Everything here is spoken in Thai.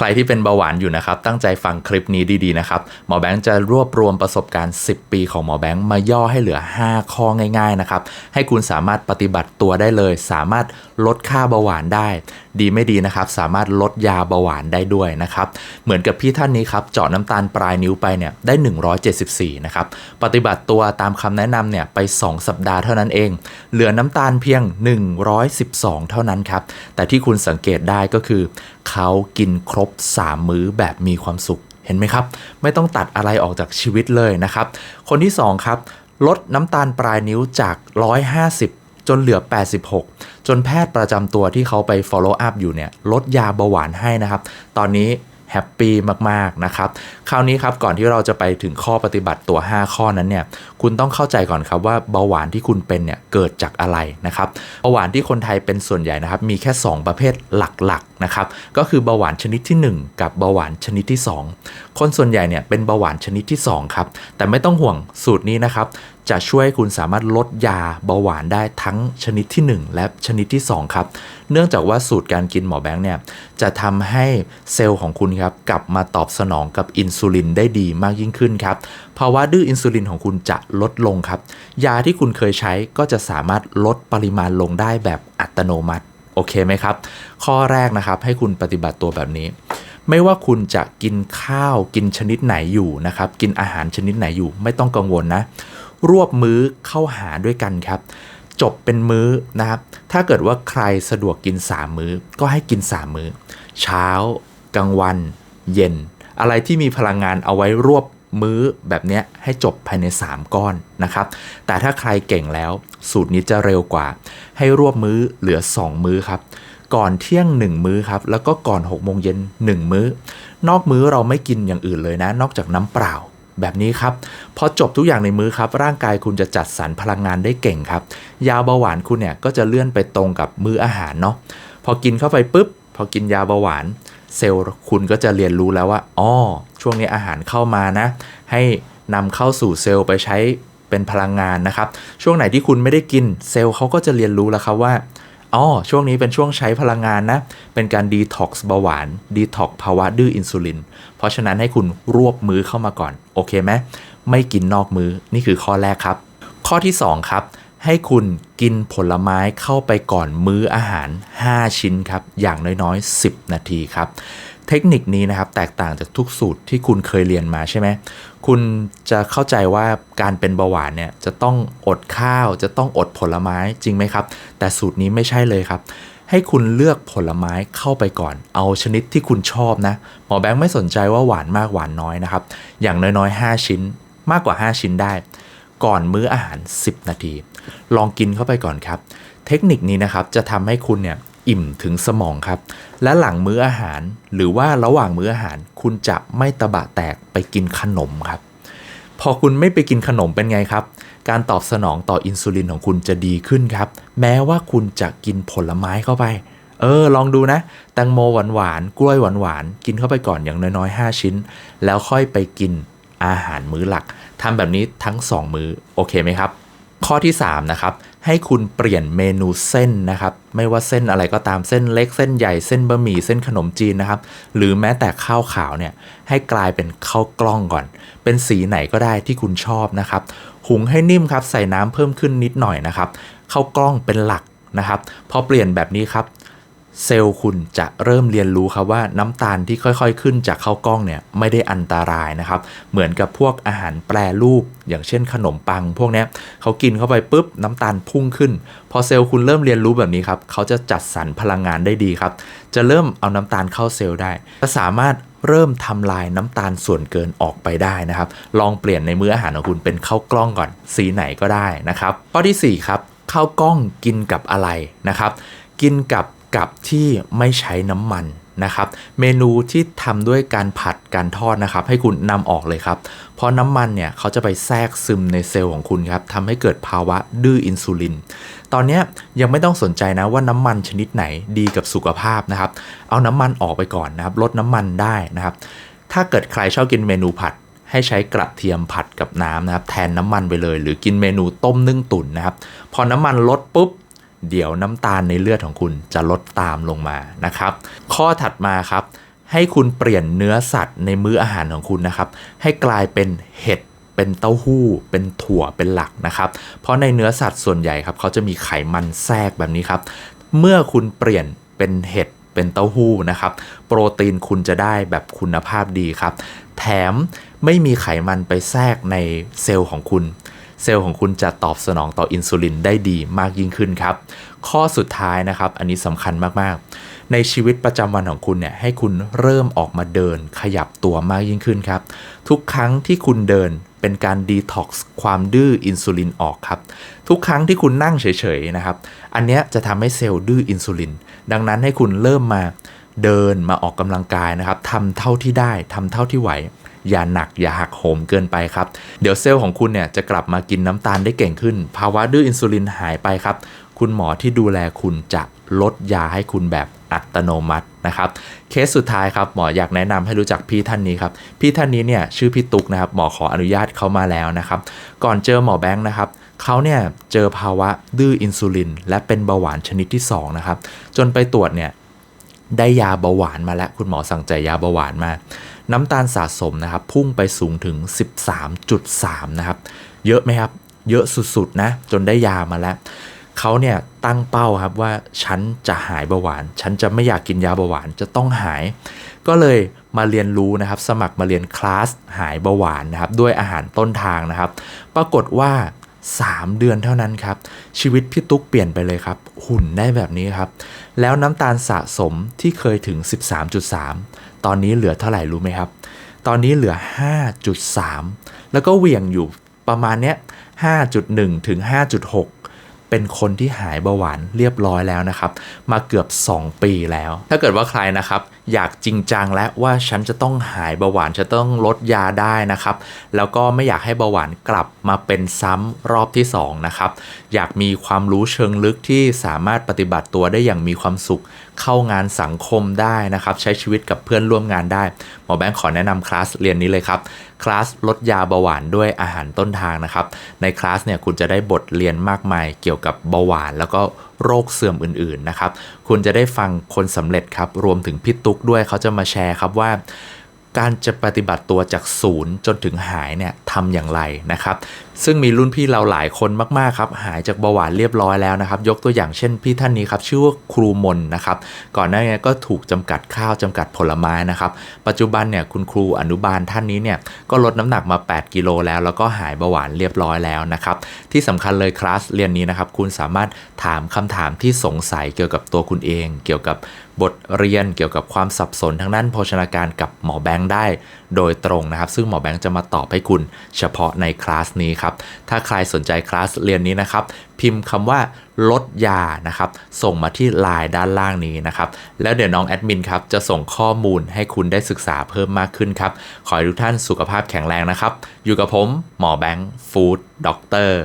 ใครที่เป็นเบาหวานอยู่นะครับ ตั้งใจฟังคลิปนี้ดีๆนะครับ หมอแบงค์จะรวบรวมประสบการณ์ 10 ปีของหมอแบงค์มาย่อให้เหลือ 5 ข้อง่าย ๆนะครับ ให้คุณสามารถปฏิบัติตัวได้เลย สามารถลดค่าเบาหวานได้ ดีไม่ดีนะครับ สามารถลดยาเบาหวานได้ด้วยนะครับ เหมือนกับพี่ท่านนี้ครับ เจาะน้ำตาลปลายนิ้วไปเนี่ยได้ 174 นะครับ ปฏิบัติตัวตามคำแนะนำเนี่ยไป 2 สัปดาห์เท่านั้นเอง เหลือน้ำตาลเพียง 112 เท่านั้นครับ แต่ที่คุณสังเกตได้ก็คือ เขากินครบ 3 มื้อแบบมีความสุขเห็นไหมครับ ไม่ต้องตัดอะไรออกจากชีวิตเลยนะครับ คนที่ 2 ครับ ลดน้ำตาลปลายนิ้วจาก 150 จนเหลือ 86 จนแพทย์ประจำตัวที่เขาไป follow up อยู่เนี่ยลดยาเบาหวานให้นะครับ ตอนนี้แฮปปี้มาก ๆ นะครับ คราวนี้ครับ ก่อนที่เราจะไปถึงข้อปฏิบัติตัว 5 ข้อนั้นเนี่ย คุณต้องเข้าใจก่อนครับว่าเบาหวานที่คุณเป็นเนี่ย เกิดจากอะไรนะครับ เบาหวานที่คนไทยเป็นส่วนใหญ่นะครับ มีแค่ 2 ประเภทหลัก นะครับ ก็คือเบาหวานชนิดที่ 1 กับเบาหวานชนิดที่ 2 คนส่วนใหญ่เนี่ยเป็นเบาหวานชนิดที่ 2 ครับ แต่ไม่ต้องห่วงสูตรนี้นะครับ จะช่วยคุณสามารถลดยาเบาหวานได้ทั้งชนิดที่ 1 และชนิดที่ 2 ครับ เนื่องจากว่าสูตรการกินหมอแบงค์เนี่ยจะทำให้เซลล์ของคุณครับกลับมาตอบสนองกับอินซูลินได้ดีมากยิ่งขึ้นครับภาวะดื้ออินซูลินของคุณจะลดลงครับ ยาที่คุณเคยใช้ก็จะสามารถลดปริมาณลงได้แบบอัตโนมัติ โอเคไหมครับ ข้อแรกนะครับให้คุณปฏิบัติตัวแบบนี้ ไม่ว่าคุณจะกินข้าวกินชนิดไหนอยู่นะครับ กินอาหารชนิดไหนอยู่ไม่ต้องกังวลนะ รวบมื้อเข้าหาด้วยกันครับ จบเป็นมื้อนะครับ ถ้าเกิดว่าใครสะดวกกิน 3 มื้อ ก็ให้กิน 3 มื้อ เช้ากลางวัน เย็น อะไรที่มีพลังงานเอาไว้รวบ มื้อแบบนี้ให้จบภายใน 3 ก้อนนะครับ แต่ถ้าใครเก่งแล้ว สูตรนี้จะเร็วกว่า ให้รวบมื้อเหลือ 2 มื้อครับ ก่อนเที่ยง 1 มื้อครับ แล้วก็ก่อน6โมงเย็น1 มื้อ นอกมื้อเราไม่กินอย่างอื่นเลยนะ นอกจากน้ำเปล่าแบบนี้ครับ พอจบทุกอย่างในมื้อครับ ร่างกายคุณจะจัดสรรพลังงานได้เก่งครับ ยาเบาหวานคุณเนี่ยก็จะเลื่อนไปตรงกับมื้ออาหารเนาะ พอกินเข้าไปปุ๊บ พอกินยาเบาหวาน เซลล์คุณก็จะเรียนรู้แล้วว่า อ๋อ ช่วงนี้อาหารเข้ามานะ ให้นำเข้าสู่เซลล์ไปใช้เป็นพลังงานนะครับ ช่วงไหนที่คุณไม่ได้กินเซลล์เขาก็จะเรียนรู้แล้วครับว่าอ๋อช่วงนี้เป็นช่วงใช้พลังงานนะ เป็นการดีท็อกซ์เบาหวานดีท็อกภาวะดื้ออินซูลิน เพราะฉะนั้นให้คุณรวบมื้อเข้ามาก่อน โอเคไหมไม่กินนอกมื้อนี่คือข้อแรกครับ ข้อที่ 2 ครับ ให้คุณกินผลไม้เข้าไปก่อนมื้ออาหาร 5 ชิ้นครับ อย่างน้อยๆ 10 นาทีครับ เทคนิคนี้นะครับแตกต่างจากทุกสูตรที่คุณเคยเรียนมาใช่ไหมคุณจะเข้าใจว่าการเป็นเบาหวานเนี่ยจะต้องอดข้าว จะต้องอดผลไม้จริงไหมครับ แต่สูตรนี้ไม่ใช่เลยครับ ให้คุณเลือกผลไม้เข้าไปก่อน เอาชนิดที่คุณชอบนะ หมอแบงค์ไม่สนใจว่าหวานมากหวานน้อยนะครับ อย่างน้อยๆ 5 ชิ้น มากกว่า 5 ชิ้นได้ ก่อนมื้ออาหาร 10 นาที ลองกินเข้าไปก่อนครับ เทคนิคนี้นะครับจะทำให้คุณเนี่ย อิ่มถึงสมองครับ และหลังมื้ออาหาร หรือว่าระหว่างมื้ออาหาร คุณจะไม่ตะบะแตกไปกินขนมครับ พอคุณไม่ไปกินขนมเป็นไงครับ การตอบสนองต่ออินซูลินของคุณจะดีขึ้นครับ แม้ว่าคุณจะกินผลไม้เข้าไป เออ ลองดูนะ แตงโมหวานหวานๆกล้วยหวานหวานๆกินเข้าไปก่อนอย่างน้อยๆ 5 ชิ้น แล้วค่อยไปกินอาหารมื้อหลักทำแบบนี้ทั้ง 2 มื้อโอเคไหมครับ ข้อที่ 3 นะครับ ให้คุณเปลี่ยนเมนูเส้นนะครับ ไม่ว่าเส้นอะไรก็ตามเส้นเล็กเส้นใหญ่เส้นบะหมี่เส้นขนมจีนนะครับ หรือแม้แต่ข้าวขาวเนี่ยให้กลายเป็นข้าวกล้องก่อน เป็นสีไหนก็ได้ที่คุณชอบนะครับ หุงให้นิ่มครับ ใส่น้ำเพิ่มขึ้นนิดหน่อยนะครับข้าวกล้องเป็นหลักนะครับ พอเปลี่ยนแบบนี้ครับ เซลล์คุณจะเริ่มเรียนรู้ครับว่าน้ำตาลที่ค่อยๆ ขึ้นจากข้าวกล้องเนี่ยไม่ได้อันตรายนะครับเหมือนกับพวกอาหารแปรรูป อย่างเช่นขนมปัง พวกนี้เขากินเข้าไปปุ๊บน้ำตาลพุ่งขึ้น พอเซลล์คุณเริ่มเรียนรู้แบบนี้ครับเขาจะจัดสรรพลังงานได้ดีครับ จะเริ่มเอาน้ำตาลเข้าเซลล์ได้จะสามารถเริ่มทำลายน้ำตาลส่วนเกินออกไปได้นะครับ ลองเปลี่ยนในมื้ออาหารของคุณเป็นข้าวกล้องก่อน สีไหนก็ได้นะครับ ข้อที่สี่ครับข้าวกล้องกินกับอะไรนะครับ กินกับ กับที่ไม่ใช้น้ำมันนะครับ เมนูที่ทำด้วยการผัดการทอดนะครับ ให้คุณนำออกเลยครับ เพราะน้ำมันเนี่ยเขาจะไปแทรกซึมในเซลล์ของคุณครับทำให้เกิดภาวะดื้ออินซูลิน ตอนนี้ยยังไม่ต้องสนใจนะว่าน้ำมันชนิดไหนดีกับสุขภาพนะครับ เอาน้ำมันออกไปก่อนนะครับ ลดน้ำมันได้นะครับ ถ้าเกิดใครชอบกินเมนูผัดให้ใช้กระเทียมผัดกับน้ำนะครับ แทนน้ำมันไปเลย หรือกินเมนูต้มนึ่งตุ๋นนะครับ พอน้ำมันลดปุ๊บ เดี๋ยวน้ำตาลในเลือดของคุณจะลดตามลงมานะครับ ข้อถัดมาครับ ให้คุณเปลี่ยนเนื้อสัตว์ในมื้ออาหารของคุณนะครับ ให้กลายเป็นเห็ดเป็นเต้าหู้ เป็นถั่วเป็นหลักนะครับ เพราะในเนื้อสัตว์ส่วนใหญ่ครับเขาจะมีไขมันแทรกแบบนี้ครับ เมื่อคุณเปลี่ยนเป็นเห็ดเป็นเต้าหู้นะครับ โปรตีนคุณจะได้แบบคุณภาพดีครับ แถมไม่มีไขมันไปแทรกในเซลล์ของคุณ เซลล์ของคุณจะตอบสนองต่ออินซูลินได้ดีมากยิ่งขึ้นครับ ข้อสุดท้ายนะครับ อันนี้สำคัญมาก ๆ ในชีวิตประจำวันของคุณเนี่ยให้คุณเริ่มออกมาเดินขยับตัวมากยิ่งขึ้นครับ ทุกครั้งที่คุณเดินเป็นการดีท็อกซ์ความดื้ออินซูลินออกครับ ทุกครั้งที่คุณนั่งเฉย ๆ นะครับ อันนี้จะทำให้เซลล์ดื้ออินซูลิน ดังนั้นให้คุณเริ่มมาเดินมาออกกำลังกายนะครับทำเท่าที่ได้ทำเท่าที่ไหว อย่าหนักอย่าหักโหมเกินไปครับ เดี๋ยวเซลล์ของคุณเนี่ยจะกลับมากินน้ำตาลได้เก่งขึ้น ภาวะดื้ออินซูลินหายไปครับ คุณหมอที่ดูแลคุณจะลดยาให้คุณแบบอัตโนมัตินะครับ เคสสุดท้ายครับหมออยากแนะนำให้รู้จักพี่ท่านนี้ครับ พี่ท่านนี้เนี่ยชื่อพี่ตุ๊กนะครับหมอขออนุญาตเขามาแล้วนะครับ ก่อนเจอหมอแบงค์นะครับเขาเนี่ยเจอภาวะดื้ออินซูลิน และเป็นเบาหวานชนิดที่สองนะครับจนไปตรวจเนี่ยได้ยาเบาหวานมาแล้วคุณหมอสั่งจ่ายยาเบาหวานมา น้ำตาลสะสมนะครับพุ่งไปสูงถึง 13.3 นะครับ เยอะไหมครับ เยอะสุดๆนะจนได้ยามาแล้วเขาเนี่ยตั้งเป้าครับว่าฉันจะหายเบาหวาน ฉันจะไม่อยากกินยาเบาหวานจะต้องหาย ก็เลยมาเรียนรู้นะครับ สมัครมาเรียนคลาสหายเบาหวานนะครับ ด้วยอาหารต้นทางนะครับ ปรากฏว่า 3 เดือนเท่านั้นครับ ชีวิตพี่ตุ๊กเปลี่ยนไปเลยครับ หุ่นได้แบบนี้ครับ แล้วน้ำตาลสะสมที่เคยถึง 13.3 ตอนนี้เหลือเท่าไหร่รู้ไหมครับ ตอนนี้เหลือ 5.3 แล้วก็เหวี่ยงอยู่ประมาณเนี้ย5.1 ถึง 5.6 เป็นคนที่หายเบาหวานเรียบร้อยแล้วนะครับ มาเกือบ 2 ปีแล้ว ถ้าเกิดว่าใครนะครับ อยากจริงจังและว่าฉันจะต้องหายเบาหวานจะต้องลดยาได้นะครับ แล้วก็ไม่อยากให้เบาหวานกลับมาเป็นซ้ำรอบที่2นะครับอยากมีความรู้เชิงลึกที่สามารถปฏิบัติตัวได้อย่างมีความสุข เข้างานสังคมได้นะครับ ใช้ชีวิตกับเพื่อนร่วมงานได้หมอแบงค์ขอแนะนำคลาสเรียนนี้เลยครับคลาสลดยาเบาหวานด้วยอาหารต้นทางนะครับ ในคลาสเนี่ยคุณจะได้บทเรียนมากมายเกี่ยวกับเบาหวานแล้วก็ โรคเสื่อมอื่นๆนะครับ คุณจะได้ฟังคนสำเร็จครับ รวมถึงพี่ตุ๊กด้วยเขาจะมาแชร์ครับว่า การจะปฏิบัติตัวจากศูนย์จนถึงหายเนี่ยทำอย่างไรนะครับ ซึ่งมีรุ่นพี่เราหลายคนมากๆครับหายจากเบาหวานเรียบร้อยแล้วนะครับ ยกตัวอย่างเช่นพี่ท่านนี้ครับชื่อว่าครูมนนะครับ ก่อนหน้านี้ก็ถูกจำกัดข้าวจำกัดผลไม้นะครับ ปัจจุบันเนี่ยคุณครูอนุบาลท่านนี้เนี่ยก็ลดน้ำหนักมา 8 กิโลแล้ว แล้วก็หายเบาหวานเรียบร้อยแล้วนะครับ ที่สำคัญเลยคลาสเรียนนี้นะครับคุณสามารถถามคำถามที่สงสัยเกี่ยวกับตัวคุณเอง เกี่ยวกับ บทเรียนเกี่ยวกับความสับสนทางด้านโภชนาการกับหมอแบงค์ได้ โดยตรงนะครับ ซึ่งหมอแบงค์จะมาตอบให้คุณเฉพาะในคลาสนี้ครับ ถ้าใครสนใจคลาสเรียนนี้นะครับ พิมพ์คำว่าลดยานะครับ ส่งมาที่ไลน์ด้านล่างนี้นะครับ แล้วเดี๋ยวน้องแอดมินครับ จะส่งข้อมูลให้คุณได้ศึกษาเพิ่มมากขึ้นครับ ขอให้ทุกท่านสุขภาพแข็งแรงนะครับ อยู่กับผมหมอแบงค์ฟู้ดด็อกเตอร์